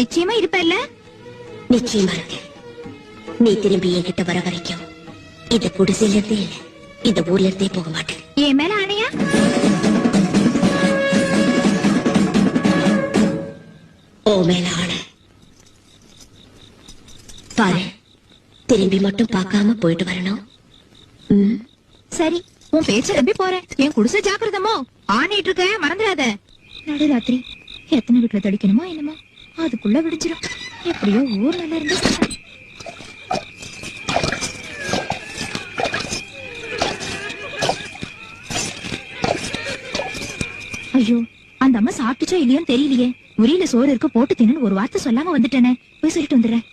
நிச்சயமா இருப்பல்ல நிச்சயமா இருக்கு. நீ திரும்பி என்கிட்ட வர வரைக்கும் இந்த குடிசையில இருந்தே இல்ல. இந்த ஊர்ல இருந்தே போக மாட்டேன். என் மேல ஆணையா ஓ மேல ஆன பாரு திரும்பி மட்டும் பார்க்காம போயிட்டு வரணும். ம்? சரி உன் பேச்ச நம்பி போறேன். என் குடிசை ஜாக்கிரதமோ? ஆணிட்டு இருக்க மறந்துடாத. நடுராத்திரி எத்தனை வீட்டுல தடிக்கணுமோ என்னமோ? அதுக்குள்ள விடிச்சிடும் எப்படியோ ஊர் நல்லா இருந்து ஐயோ அந்த அம்மா சாப்பிட்டுச்சோ இல்லையோன்னு தெரியலையே. உரியில சோறு இருக்கு போட்டு தின்னு ஒரு வார்த்தை சொல்லாம வந்துட்டேனே. போய் சொல்லிட்டு வந்துடுறேன்.